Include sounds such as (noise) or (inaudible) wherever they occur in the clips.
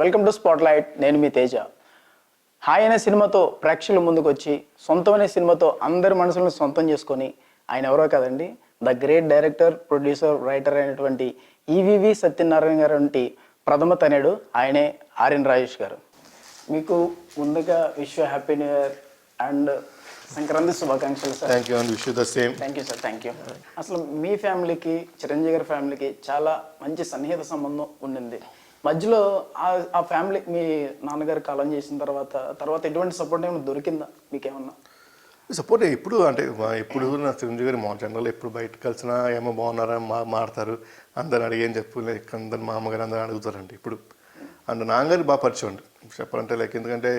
Welcome to spot light నేను మీ Teja. Hi అనే సినిమాతో ప్రేక్షకుల ముందుకు వచ్చి సొంతం అనే సినిమాతో అందరి మనసులను సొంతం చేసుకొని ఆయన ఎవరో కదండి the great director producer writer అయినటువంటి ఈవివి సత్యనారాయణ గారు వంటి ప్రథమ తనయుడు ఆయనే ఆర్యన్ రాజేష్ గారు. మీకు ముందుగా wish happy new year and Sankranti శుభాకాంక్షలు sir. Thank you and wish the same thank you sir thank you అసలు మీ ఫ్యామిలీకి చిరంజీవి గారి ఫ్యామిలీకి చాలా మంచి సన్నిహిత సంబంధం ఉండింది. మధ్యలో ఆ ఫ్యామిలీ మీ నాన్నగారు కాలం చేసిన తర్వాత తర్వాత ఎటువంటి సపోర్ట్ ఏమైనా దొరికిందా మీకేమన్నా? సపోర్ట్ ఎప్పుడు అంటే ఎప్పుడు నా చిరంజీవి గారి మా జనరల్ ఎప్పుడు బయట కలిసినా ఏమో బాగున్నారా? మా మాడతారు అందరు అడిగేం చెప్పు లైక్ అందరు మా అమ్మగారు అందరూ అడుగుతారండి ఇప్పుడు. అండ్ నాన్నగారు బాగా పరిచయం అండి. చెప్పాలంటే లైక్ ఎందుకంటే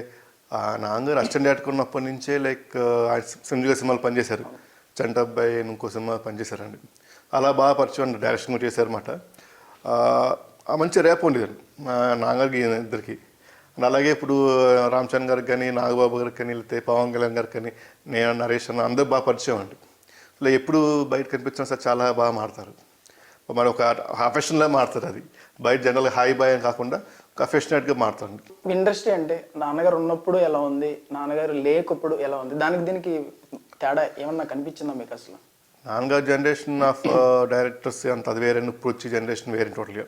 ఆ నాన్నగారు అసిస్టెంట్ డైరెక్టర్ నుంచే లైక్ చిరంజీవి గారి సినిమాలు పనిచేశారు. చంట అబ్బాయి ఇంకో సినిమా పనిచేశారండి. అలా బాగా పరిచయం అండి డైరెక్షన్ కూడా చేశారన్నమాట. మంచి రేపు ఉండేదండి. ఈయన ఇద్దరికి. అలాగే ఇప్పుడు రామ్ చరణ్ గారికి కానీ నాగబాబు గారికి కానీ లేకపోతే పవన్ కళ్యాణ్ గారికి కానీ నేను నరేష్ అన్న అందరూ బాగా పరిచయం అండి. ఇలా ఎప్పుడు బయట కనిపించినా సార్ చాలా బాగా మాడతారు మరి ఒక అఫెషన్లా మాడతారు అది. బయట జనరల్గా హాయ్ బాయ్ అని కాకుండా ఒక అఫెషనేట్గా మాడతారండి మీ ఇండస్ట్రీ అంటే నాన్నగారు ఉన్నప్పుడు ఎలా ఉంది? నాన్నగారు లేకప్పుడు ఎలా ఉంది? దానికి దీనికి తేడా ఏమన్నా కనిపించిందా మీకు అసలు? నాన్నగారు జనరేషన్ ఆఫ్ డైరెక్టర్స్ అంత అది వేరే ఇప్పుడు వచ్చే జనరేషన్ వేరే టోటల్గా.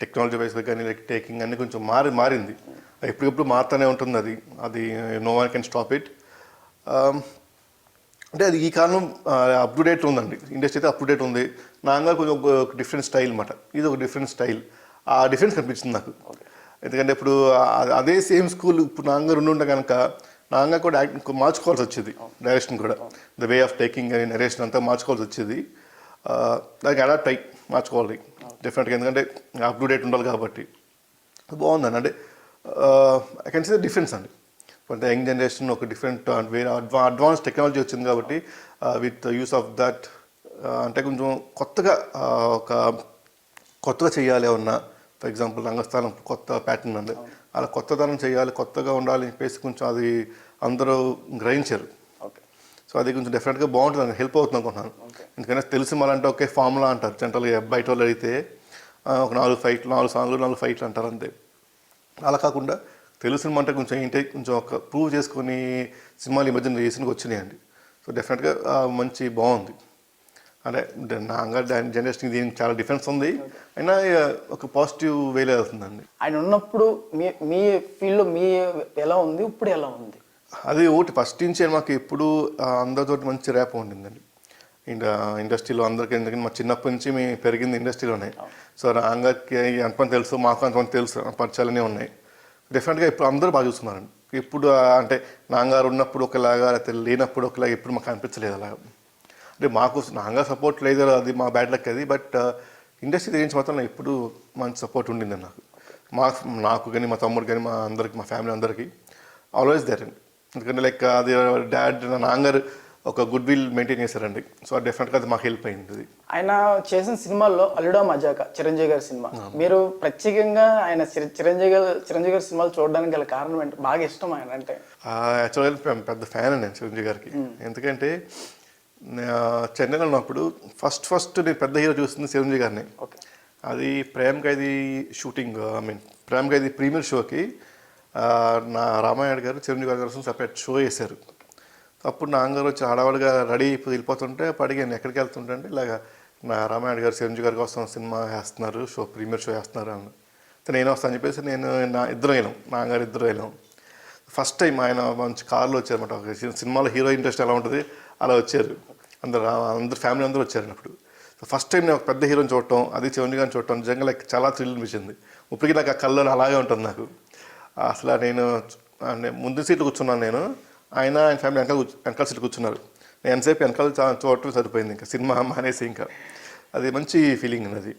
టెక్నాలజీ వైస్గా కానీ లైక్ టేకింగ్ అన్ని కొంచెం మారి మారింది. ఎప్పటికప్పుడు మారుతూనే ఉంటుంది అది. అది no one can stop it అంటే అది ఈ కాలం అప్ టు డేట్ ఉందండి. ఇండస్ట్రీ అయితే అప్ టు డేట్ ఉంది. నాన్నగారు కొంచెం ఒక డిఫరెంట్ స్టైల్ అనమాట ఇది ఒక డిఫరెంట్ స్టైల్ ఆ డిఫరెన్స్ కనిపించింది నాకు. ఎందుకంటే ఇప్పుడు అదే సేమ్ స్కూల్ ఇప్పుడు నాంగా రెండు ఉంటే కనుక నాంగా కూడా మార్చుకోవాల్సి వచ్చేది. డైరెక్షన్ కూడా. ద వే ఆఫ్ టేకింగ్ అని నరేషన్ అంతా మార్చుకోవాల్సి వచ్చేది. దానికి అడాప్ట్ అయ్యి మార్చుకోవాలి. డెఫినెట్గా ఎందుకంటే అప్ టు డేట్ ఉండాలి కాబట్టి. బాగుందండి. అంటే ఐ కెన్ సీ డిఫరెన్స్ అండి. కొంత యంగ్ జనరేషన్ ఒక డిఫరెంట్ వేరే అడ్వా అడ్వాన్స్ టెక్నాలజీ వచ్చింది కాబట్టి విత్ యూస్ ఆఫ్ దట్ అంటే కొంచెం కొత్తగా ఒక కొత్తగా చేయాలి ఏమన్నా. ఫర్ ఎగ్జాంపుల్ రంగస్థానం కొత్త ప్యాటర్న్ ఉంది అలా కొత్తదనం చేయాలి కొత్తగా ఉండాలి అని చెప్పేసి కొంచెం అది అందరూ గ్రహించారు. ఓకే. సో అది కొంచెం డెఫినెట్గా బాగుంటుంది హెల్ప్ అవుతుంది అనుకుంటున్నాను. ఎందుకంటే తెలిసి మళ్ళంటే ఒకే ఫార్ములా అంటారు. జనరల్గా బయట వాళ్ళు అయితే ఆ, ఒక నాలుగు ఫైట్లు నాలుగు సాంగ్లు నాలుగు ఫైట్లు అంటారు అంతే. అలా కాకుండా తెలుగు సినిమా అంటే కొంచెం ఏంటి కొంచెం ఒక ప్రూవ్ చేసుకొని సినిమాలు ఈ మధ్యన రీసెంట్గా వచ్చినాయండి సో డెఫినెట్గా మంచి బాగుంది. అంటే నాగా జనరేషన్ దీనికి చాలా డిఫరెన్స్ ఉంది. అయినా ఒక పాజిటివ్ వేలే అవుతుందండి ఆయన ఉన్నప్పుడు మీ మీ ఫీల్డ్లో మీ ఎలా ఉంది? ఇప్పుడు ఎలా ఉంది? అది ఒకటి ఫస్ట్ నుంచి మాకు ఎప్పుడు ఆ, అందరితోటి మంచి ర్యాప్ ఉండిందండి. ఇండస్ట్రీలో అందరికీ ఎందుకంటే మా చిన్నప్పటి నుంచి మేము పెరిగింది ఇండస్ట్రీలోనే. సో రాంగకి ఎంతమంది తెలుసు మాకు అంతమంది తెలుసు పరిచయాలనే ఉన్నాయి. డెఫినెట్గా ఇప్పుడు అందరూ బాగా చూస్తున్నారండి ఇప్పుడు అంటే నాన్నగారు ఉన్నప్పుడు ఒకలాగా లేకపోతే లేనప్పుడు ఒకలాగా ఎప్పుడు మాకు అనిపించలేదు అలాగా. అంటే మాకు నాన్నగారు సపోర్ట్ లేదు అది మా బ్యాడ్ లక్ అది బట్ ఇండస్ట్రీ గురించి మాత్రం నాకు ఎప్పుడు మంచి సపోర్ట్ ఉండింది నాకు. మా నాకు కానీ మా తమ్ముడు కానీ మా అందరికి మా ఫ్యామిలీ అందరికీ ఆల్వేస్ దేర్ అండి ఎందుకంటే లైక్ అది డాడ్ నా నాన్నగారు ఒక గుడ్ విల్ మెయింటైన్ చేశారండి సో డెఫినెట్గా అది మాకు హెల్ప్ అయింది. ఆయన చేసిన సినిమాల్లో అల్లుడా మజాక చిరంజీవి గారి సినిమా. మీరు ప్రత్యేకంగా ఆయన చిర- చిరంజీవి గారి చిరంజీవి గారి సినిమాలు చూడడానికి గల కారణం ఏంటి? బాగా ఇష్టం ఆయన అంటే. యాక్చువల్గా పెద్ద ఫ్యాన్ నేను చిరంజీవి గారికి. ఎందుకంటే నా చెన్నైలో ఉన్నప్పుడు ఫస్ట్ ఫస్ట్ నేను పెద్ద హీరో చూస్తుంది చిరంజీవి గారిని. అది Prem Khaidi shooting I mean Prem Khaidi premiere షోకి నా రామాయణ గారు చిరంజీవి గారి కోసం సపరేట్ షో వేశారు. అప్పుడు నా అంగారు వచ్చి ఆడవాడిగా రెడీ అయిపోయి వెళ్ళిపోతుంటే అడిగాను ఎక్కడికి వెళ్తుంటే అంటే ఇలాగ నా రామాయణ గారు చిరంజీవి గారి కోసం సినిమా వేస్తున్నారు షో ప్రీమియర్ షో వేస్తున్నారు అని నేను వస్తాను చెప్పేసి నేను నా ఇద్దరు వెళ్ళాం నాన్నగారు ఇద్దరు వెళ్ళాం. ఫస్ట్ టైం ఆయన మంచి కార్లో వచ్చారన్నమాట. ఒక సినిమాలో హీరో ఇంట్రెస్ట్ ఎలా ఉంటుంది అలా వచ్చారు. అందరు అందరు ఫ్యామిలీ అందరూ వచ్చారు అప్పుడు ఫస్ట్ టైం నేను ఒక పెద్ద హీరోని చూడటం అది చిరంజీవి గారిని చూడటం నిజంగా లైక్ చాలా థ్రిల్ అనిపించింది. ఇప్పటికీ నాకు ఆ కళ్ళలో అలాగే ఉంటుంది నాకు. అసలు నేను ముందు సీట్లు కూర్చున్నాను నేను. ఆయన ఆయన ఫ్యామిలీ వెనకాల వెనకాల సీట్లు కూర్చున్నారు. నేను ఎంతసేపు వెనకాల చూడటం సరిపోయింది ఇంకా. సినిమా మానేసి ఇంకా. అది మంచి ఫీలింగ్ అది.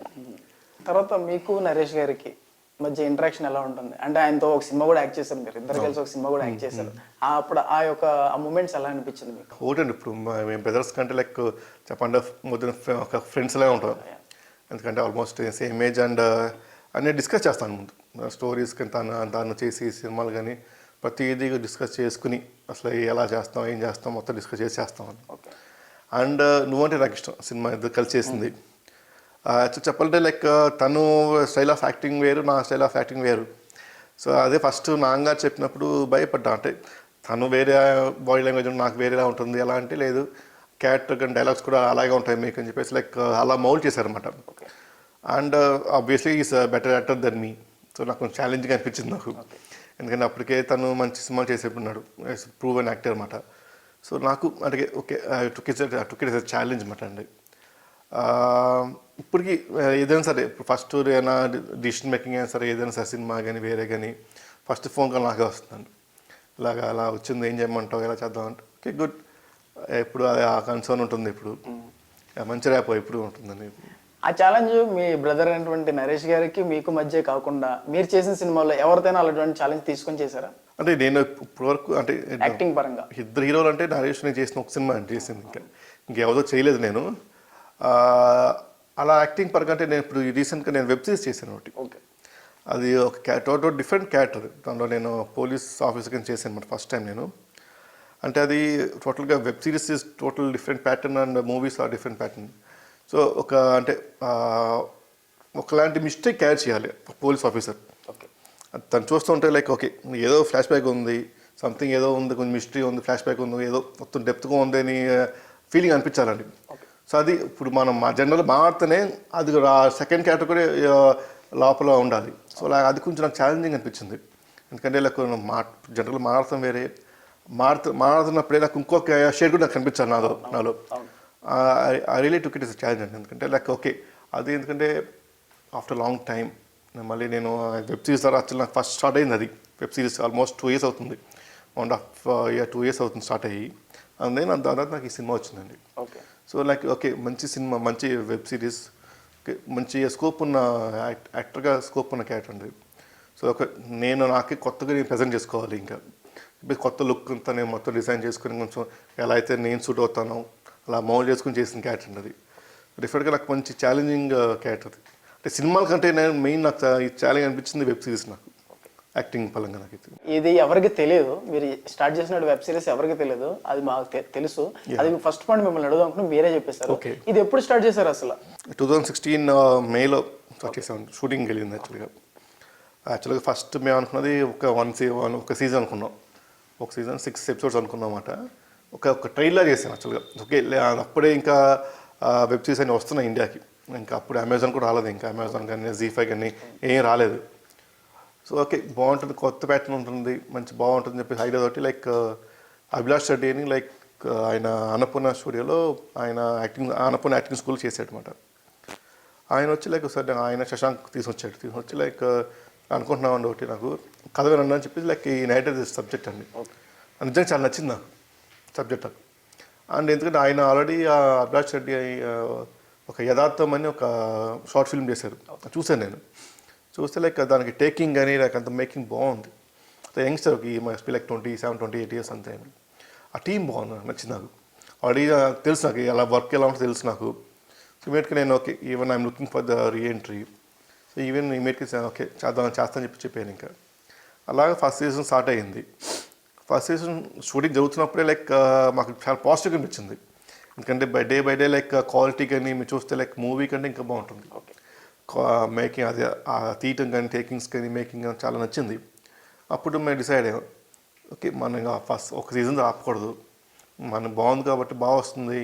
తర్వాత మీకు నరేష్ గారికి మధ్య ఇంటరాక్షన్ ఎలా ఉంటుంది? అంటే ఆయనతో ఒక సినిమా కూడా యాక్ట్ చేశారు మీరు. ఇద్దరు కలిసి ఒక సినిమా కూడా యాక్ట్ చేశారు. ఆ అప్పుడు ఆ యొక్క ఆ మూమెంట్స్ ఎలా అనిపించింది మీకు? ఒకటండి ఇప్పుడు మేము బ్రదర్స్ కంటే లైక్ చెప్పండి మొదటి ఒక ఫ్రెండ్స్ లాగా ఉంటాం. ఎందుకంటే ఆల్మోస్ట్ సేమ్ ఏజ్ అండ్ అన్నీ డిస్కస్ చేస్తాను ముందు. స్టోరీస్ కానీ తను తను చేసి సినిమాలు కానీ ప్రతిదీ డిస్కస్ చేసుకుని అసలు ఎలా చేస్తాం ఏం చేస్తాం మొత్తం డిస్కస్ చేసి చేస్తాం ఓకే. అండ్ నువ్వంటే నాకు ఇష్టం సినిమా ఇద్దరు కలిసి చేసింది. చెప్పాలంటే లైక్ తను స్టైల్ ఆఫ్ యాక్టింగ్ వేరు నా స్టైల్ ఆఫ్ యాక్టింగ్ వేరు. సో అదే ఫస్ట్ నాన్నగా చెప్పినప్పుడు భయపడ్డా. అంటే తను వేరే బాడీ లాంగ్వేజ్ నాకు వేరేలా ఉంటుంది ఎలా అంటే లేదు. క్యారెక్టర్ కానీ డైలాగ్స్ కూడా అలాగే ఉంటాయి మీకు అని చెప్పేసి లైక్ అలా మౌల్డ్ చేశారనమాట and obviously is better actor than me. So నాకు కొంచెం ఛాలెంజింగ్ అనిపించింది నాకు. ఎందుకంటే అప్పటికే తను మంచి సినిమాలు చేసేట్టున్నాడు ప్రూవ్ అన్ యాక్టర్ అనమాట సో నాకు అంటే okay took took it challenge అనమాట అండి. ఇప్పటికి ఏదైనా సరే ఇప్పుడు ఫస్ట్ ఏదైనా డిసిషన్ మేకింగ్ అయినా సరే ఏదైనా సరే సినిమా కానీ వేరే కానీ ఫస్ట్ ఫోన్ కాల్ నాకే వస్తుందండి. ఇలాగా అలా వచ్చింది ఏం చేయమంటావు ఎలా చేద్దాం అంటే ఓకే గుడ్ ఇప్పుడు అది ఆ కన్సర్న్ ఉంటుంది ఇప్పుడు. మంచి ర్యాప్ ఇప్పుడు ఉంటుందండి. ఆ ఛాలెంజ్ మీ బ్రదర్ అయినటువంటి నరేష్ గారికి మీకు మధ్య కాకుండా మీరు చేసిన సినిమాల్లో ఎవరితోనైనా అలాంటి ఛాలెంజ్ తీసుకొని చేశారా? అంటే నేను ఇప్పటివరకు అంటే యాక్టింగ్ పరంగా. ఇద్దరు హీరోలు అంటే నరేష్ నేను చేసిన ఒక సినిమా చేసింది. ఇంకా ఇంకెవరో చేయలేదు నేను. ఆ, అలా యాక్టింగ్ పరంగా అంటే నేను ఇప్పుడు రీసెంట్గా నేను వెబ్ సిరీస్ చేశాను ఒకటి. ఓకే అది ఒక టోటల్ డిఫరెంట్ క్యారెక్టర్ దాంట్లో నేను పోలీస్ ఆఫీసర్ కింద చేశాను అనమాట ఫస్ట్ టైం నేను. అంటే అది టోటల్గా web series total different pattern and movies are different pattern so ఒక అంటే ఒకలాంటి మిస్టేక్ క్యారీ చేయాలి పోలీస్ ఆఫీసర్. తను చూస్తుంటే లైక్ ఓకే ఏదో ఫ్లాష్ బ్యాక్ ఉంది సంథింగ్ ఏదో ఉంది కొంచెం మిస్టరీ ఉంది ఫ్లాష్ బ్యాక్ ఉంది ఏదో మొత్తం డెప్త్గా ఉంది అని ఫీలింగ్ అనిపించాలండి. సో అది ఇప్పుడు మనం మా జనరల్ మాట్లాడితేనే అది సెకండ్ క్యారెక్టర్ కూడా లోపల ఉండాలి. సో అలా అది కొంచెం నాకు ఛాలెంజింగ్ అనిపించింది. ఎందుకంటే లైక్ మా జనరల్ మాట్లాడతాం వేరే మాడుతూ మాట్లాడుతున్నప్పుడే నాకు ఇంకొక షేడ్ కూడా నాకు కనిపించాలి నాలో నాలో. I really took it is challenge అండి ఎందుకంటే లైక్ ఓకే అది ఎందుకంటే ఆఫ్టర్ లాంగ్ టైం మళ్ళీ నేను వెబ్ సిరీస్ ద్వారా యాక్చువల్ నాకు ఫస్ట్ స్టార్ట్ అయింది అది. Web series almost two years అవుతుంది. One half year two years అవుతుంది స్టార్ట్ అయ్యి. అందే నా తర్వాత నాకు ఈ సినిమా వచ్చిందండి. ఓకే సో లైక్ ఓకే మంచి సినిమా మంచి వెబ్ సిరీస్ మంచి స్కోప్ ఉన్న యాక్ట్ యాక్టర్గా స్కోప్ ఉన్న క్యారెక్టర్ అండి. సో ఒక నేను నాకే కొత్తగా నేను ప్రజెంట్ చేసుకోవాలి ఇంకా. కొత్త లుక్ అంతా నేను మొత్తం డిజైన్ చేసుకుని కొంచెం ఎలా అయితే నేను సూట్ అవుతానో అలా మౌల్ చేసుకుని చేసిన క్యారెక్టర్ అండి అది డిఫరెంట్గా నాకు మంచి ఛాలెంజింగ్ క్యారెక్టర్ అది. అంటే సినిమాల కంటే నేను మెయిన్ నాకు ఛాలెంజ్ అనిపించింది వెబ్ సిరీస్ నాకు. యాక్టింగ్ పరంగా నాకు అయితే ఇది ఎవరికి తెలియదు. మీరు స్టార్ట్ చేసిన వెబ్ సిరీస్ ఎవరికి తెలియదు. అది మాకు తెలుసు. అది ఫస్ట్ పాయింట్ మిమ్మల్ని అడుగుదాం అనుకుని మీరే చెప్పేశారు. ఇది ఎప్పుడు స్టార్ట్ చేశారు అసలు? టూ థౌజండ్ సిక్స్టీన్ మేలో స్టార్ట్ చేసాం షూటింగ్ వెళ్ళింది యాక్చువల్గా యాక్చువల్గా ఫస్ట్ మేము అనుకున్నది ఒక వన్ సీ వన్ ఒక సీజన్ అనుకున్నాం. ఒక సీజన్ సిక్స్ ఎపిసోడ్స్ అనుకున్నాం అన్నమాట. ఒక ఒక ట్రైలర్ చేసాం యాక్చువల్గా. ఓకే అప్పుడే ఇంకా వెబ్ సిరీస్ అన్ని వస్తున్నాయి ఇండియాకి. ఇంకా అప్పుడు అమెజాన్ కూడా రాలేదు ఇంకా అమెజాన్ కానీ జీ ఫైవ్ కానీ ఏం రాలేదు. సో ఓకే బాగుంటుంది కొత్త ప్యాటర్న్ ఉంటుంది మంచి బాగుంటుంది చెప్పి ఐడియా తోటి లైక్ అభిలాష్ రెడ్డి అని లైక్ ఆయన అన్నపూర్ణ స్టూడియోలో ఆయన యాక్టింగ్ అన్నపూర్ణ యాక్టింగ్ స్కూల్ చేసాడనమాట ఆయన వచ్చి లైక్ ఒకసారి ఆయన శశాంక్ తీసుకొచ్చాడు. తీసుకొచ్చి లైక్ అనుకుంటున్నామండి ఒకటి నాకు? కథ వినండి అని చెప్పి లైక్ ఈ నైట్ సబ్జెక్ట్ అండి. నిజంగా చాలా నచ్చింది నాకు. సబ్జెక్ట్ అది. అండ్ ఎందుకంటే ఆయన ఆల్రెడీ అభిలాష్ రెడ్డి ఒక యథార్థం అని ఒక షార్ట్ ఫిల్మ్ చేశారు. చూశాను నేను. చూస్తే లైక్ దానికి టేకింగ్ కానీ లైక్ అంత మేకింగ్ బాగుంది. యంగ్స్టర్ ఈ must like twenty seven twenty eight years అంతే. ఆ టీం బాగుంది నాకు నచ్చింది నాకు. ఆల్రెడీ తెలుసు నాకు ఎలా వర్క్ ఎలా ఉంటుందో తెలుసు నాకు. సో ఇమీడియట్గా నేను okay even I'm looking for the reentry. So even ఇమీడియట్గా ఓకే చేద్దాం చేస్తాను చెప్పి చెప్పాను ఇంకా. అలాగే ఫస్ట్ సీజన్ స్టార్ట్ అయ్యింది. ఫస్ట్ సీజన్ షూటింగ్ జరుగుతున్నప్పుడే లైక్ మాకు చాలా పాజిటివ్గా అనిపించింది. ఎందుకంటే by day by day like quality కానీ మీరు చూస్తే లైక్ మూవీ కంటే ఇంకా బాగుంటుంది. మేకింగ్ అది ఆ తీయటం కానీ టేకింగ్స్ కానీ మేకింగ్ కానీ చాలా నచ్చింది. అప్పుడు మేము డిసైడ్ అయ్యాం. ఓకే మనం ఫస్ట్ ఒక సీజన్ ఆపకూడదు మనకు బాగుంది కాబట్టి బాగా వస్తుంది.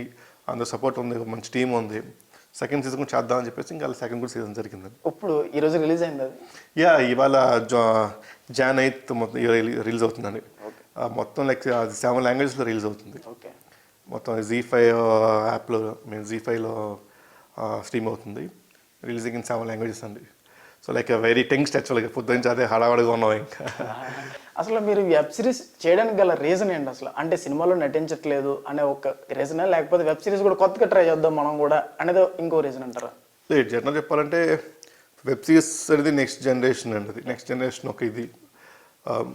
అందరు సపోర్ట్ ఉంది మంచి టీం ఉంది. సెకండ్ సీజన్ కూడా చేద్దామని చెప్పేసి ఇంకా సెకండ్ కూడా సీజన్ జరిగింది. ఇప్పుడు ఈ రోజు రిలీజ్ అయింది యా ఇవాళ జా జాన్ ఎయిత్ మొత్తం రిలీజ్ అవుతుందండి. మొత్తం లైక్ అది సెవెన్ లాంగ్వేజెస్లో రిలీజ్ అవుతుంది. ఓకే. మొత్తం జీ ఫైవ్ యాప్లో మేము జీ ఫైవ్లో స్ట్రీమ్ అవుతుంది. రిలీజింగ్ ఇన్ సెవెన్ లాంగ్వేజెస్ అండి. సో లైక్ వెరీ టెంగ్స్ట్ యాక్చువల్గా పొద్దు నుంచి అదే హడావడిగా ఉన్నాం ఇంకా. అసలు మీరు వెబ్ సిరీస్ చేయడానికి గల రీజన్ ఏంటి అసలు? అంటే సినిమాలో నటించట్లేదు అనే ఒక రీజనా లేకపోతే వెబ్ సిరీస్ కూడా కొత్తగా ట్రై చేద్దాం మనం కూడా అనేది ఇంకో రీజన్ అంటారా? లేదు జనరల్ చెప్పాలంటే వెబ్ సిరీస్ అనేది నెక్స్ట్ జనరేషన్ అండి అది. నెక్స్ట్ జనరేషన్ ఒక ఇది.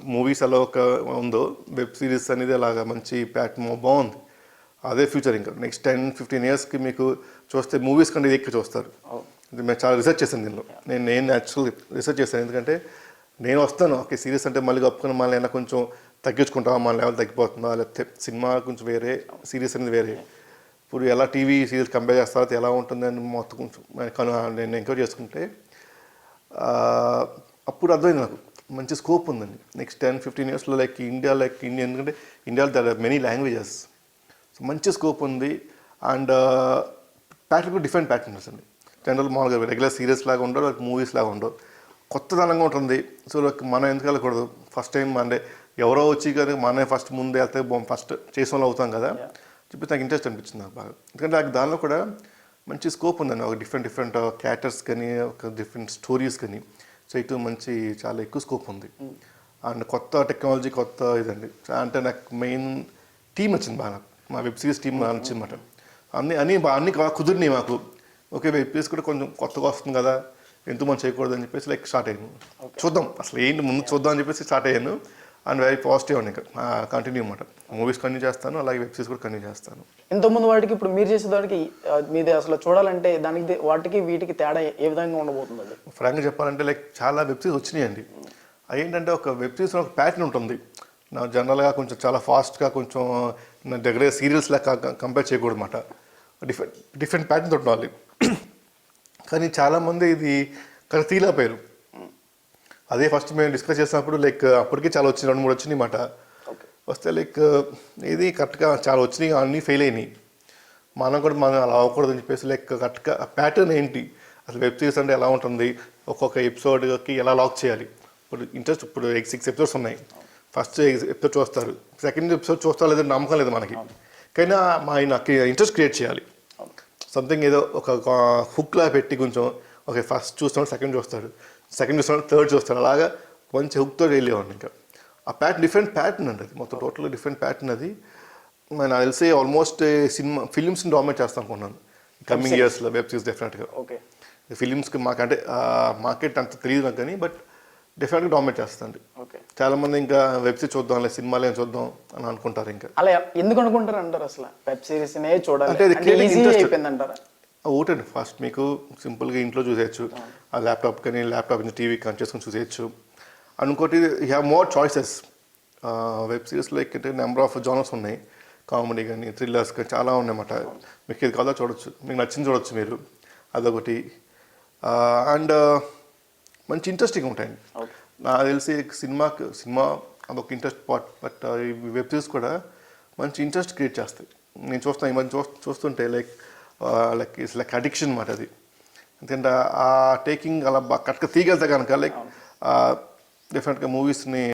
మూవీస్ అలా ఒక ఉందో వెబ్ సిరీస్ అనేది అలాగా మంచి ప్లాట్ఫామ్ బాగుంది. అదే ఫ్యూచర్ ఇంకా. నెక్స్ట్ టెన్ ఫిఫ్టీన్ ఇయర్స్కి మీకు చూస్తే మూవీస్ కంటే ఎక్కువ చూస్తారు. మేము చాలా రీసెర్చ్ చేశాను దీనిలో. నేను నేను యాక్చువల్ రీసెర్చ్ చేశాను. ఎందుకంటే నేను వస్తాను. ఓకే సీరియస్ అంటే మళ్ళీ కప్పుకుని మళ్ళీ అయినా కొంచెం తగ్గించుకుంటామా మన లెవెల్ తగ్గిపోతుందా? లేకపోతే సినిమా కొంచెం వేరే సీరియస్ అనేది వేరే. ఇప్పుడు ఎలా టీవీ సీరియల్ కంపేర్ చేస్తారో ఎలా ఉంటుందని మొత్తం కొంచెం కను- నేను ఎంక్వైరీ చేసుకుంటే అప్పుడు అర్థమైంది నాకు. మంచి స్కోప్ ఉందండి. నెక్స్ట్ టెన్ ఫిఫ్టీన్ ఇయర్స్లో లైక్ ఇండియా లైక్ ఇండియా ఎందుకంటే ఇండియాలో there are many languages so మంచి స్కోప్ ఉంది. అండ్ ప్యాటర్న్ కూడా డిఫరెంట్ ప్యాటర్న్స్ అండి. జనరల్ మామూలుగా రెగ్యులర్ సీరియల్స్ లాగా ఉండవు లైక్ మూవీస్ లాగా ఉండవు కొత్తదనంగా ఉంటుంది. సో లైక్ మనం ఎందుకు వెళ్ళకూడదు? ఫస్ట్ టైం అంటే ఎవరో వచ్చి కానీ మనమే ఫస్ట్ ముందే వెళ్తే ఫస్ట్ చేసిన వాళ్ళు అవుతాం కదా? చెప్పి నాకు ఇంట్రెస్ట్ అనిపించింది నాకు బాగా. ఎందుకంటే నాకు దానిలో కూడా మంచి స్కోప్ ఉందండి. ఒక డిఫరెంట్ డిఫరెంట్ క్యారెక్టర్స్ కానీ ఒక డిఫరెంట్ స్టోరీస్ కానీ. ఇటు మంచి చాలా ఎక్కువ స్కోప్ ఉంది. అండ్ కొత్త టెక్నాలజీ కొత్త ఇదండి. అంటే నాకు మెయిన్ టీం వచ్చింది బాగా మా వెబ్ సిరీస్ టీం అనమాట అన్ని అన్ని అన్ని కుదిరినాయి మాకు. ఓకే వెబ్ సిరీస్ కూడా కొంచెం కొత్తగా వస్తుంది కదా ఎందుకు మనం చేయకూడదు అని చెప్పేసి లైక్ స్టార్ట్ అయ్యాను. చూద్దాం. అసలు ఏంటి ముందు చూద్దాం అని చెప్పేసి స్టార్ట్ అయ్యాను. అండ్ వెరీ పాజిటివ్ అండి ఇంకా. కంటిన్యూ అనమాట మూవీస్ కంటిన్యూ చేస్తాను అలాగే వెబ్ సిరీస్ కూడా కంటిన్యూ చేస్తాను. ఇంతకుముందు వాటికి ఇప్పుడు మీరు చేసే దానికి మీది అసలు చూడాలంటే దానికి వాటికి వీటికి తేడా ఏ విధంగా ఉండబోతుంది ఫ్రాంక్గా చెప్పాలంటే లైక్ చాలా వెబ్ సిరీస్ వచ్చినాయండి. అవి ఏంటంటే ఒక వెబ్ సిరీస్ ఒక ప్యాటర్న్ ఉంటుంది. నా జనరల్గా కొంచెం చాలా ఫాస్ట్గా కొంచెం నా దగ్గర సీరియల్స్ లెక్క కంపేర్ చేయకూడదు అనమాట డిఫరెంట్ డిఫరెంట్ ప్యాటర్న్ ఉండాలి. (clears throat) కానీ చాలామంది ఇది ఇక్కడ తీలేకపోయారు అదే ఫస్ట్ మేము డిస్కస్ చేసినప్పుడు లైక్ అప్పటికే చాలా వచ్చినాయి రెండు మూడు వచ్చినాయి అన్నమాట వస్తే లైక్ ఇది కరెక్ట్గా చాలా వచ్చినాయి అన్నీ ఫెయిల్ అయినాయి. మనం కూడా మనం అలా అవ్వకూడదు అని చెప్పేసి లైక్ కరెక్ట్గా ప్యాటర్న్ ఏంటి? అసలు వెబ్ సిరీస్ అంటే ఎలా ఉంటుంది? ఒక్కొక్క ఎపిసోడ్కి ఎలా లాక్ చేయాలి? ఇప్పుడు ఇంట్రెస్ట్ ఇప్పుడు సిక్స్ ఎపిసోడ్స్ ఉన్నాయి. ఫస్ట్ ఎపిసోడ్ చూస్తారు. సెకండ్ ఎపిసోడ్ చూస్తా లేదని నమ్మకం లేదు మనకి. కానీ మా నాకు ఇంట్రెస్ట్ క్రియేట్ చేయాలి. సంథింగ్ ఏదో ఒక హుక్లా పెట్టి కొంచెం ఓకే ఫస్ట్ చూస్తున్నాడు సెకండ్ చూస్తాడు. సెకండ్ చూస్తున్నాడు థర్డ్ చూస్తాడు అలాగా మంచి హుక్తో వెళ్ళేవాడిని ఇంకా. ఆ ప్యాటర్న్ డిఫరెంట్ ప్యాటర్న్ అండి అది. మొత్తం టోటల్ డిఫరెంట్ ప్యాటర్న్ అది. నేను నాకు తెలిసి ఆల్మోస్ట్ సినిమా ఫిలిమ్స్ని డామినేట్ చేస్తాను అనుకున్నాను కమింగ్ ఇయర్స్లో వెబ్ సిరీస్ డెఫినెట్గా ఓకే ఫిలిమ్స్కి మాకంటే మార్కెట్ అంత తెలియదు నాకు కానీ బట్ డెఫినెట్గా డామినేట్ చేస్తాను. ఓకే చాలామంది ఇంకా వెబ్ సిరీస్ చూద్దాం లేదా సినిమాలు ఏం చూద్దాం అని అనుకుంటారు ఇంకా. అలా ఎందుకు అనుకుంటారు అంటారు అసలు? వెబ్ సిరీస్ నే చూడాలి. అంటే అంటే ఒకటండి ఫస్ట్ మీకు సింపుల్గా ఇంట్లో చూసేయచ్చు. ఆ ల్యాప్టాప్ కానీ ల్యాప్టాప్ నుంచి టీవీ కనెక్ట్ చేసుకొని చూసేయచ్చు. ఇంకోటి you have more choices web సిరీస్లో ఎక్కితే నెంబర్ ఆఫ్ జానర్స్ ఉన్నాయి. కామెడీ కానీ థ్రిల్లర్స్ కానీ చాలా ఉన్నాయన్నమాట. మీకు ఇది కాదా చూడొచ్చు. మీకు నచ్చింది చూడొచ్చు మీరు. అదొకటి. అండ్ మంచి ఇంట్రెస్టింగ్ ఉంటాయండి. నాకు తెలిసి సినిమాకి సినిమా అదొక ఇంట్రెస్ట్ పార్ట్ బట్ ఈ వెబ్ సిరీస్ కూడా మంచి ఇంట్రెస్ట్ క్రియేట్ చేస్తాయి. నేను చూస్తాను ఈ మధ్య చూస్తుంటే like like it's like addiction మాట అది. ఎందుకంటే ఆ టేకింగ్ అలా కరెక్ట్గా తీగలితే కనుక లైక్ డెఫినెట్గా మూవీస్ని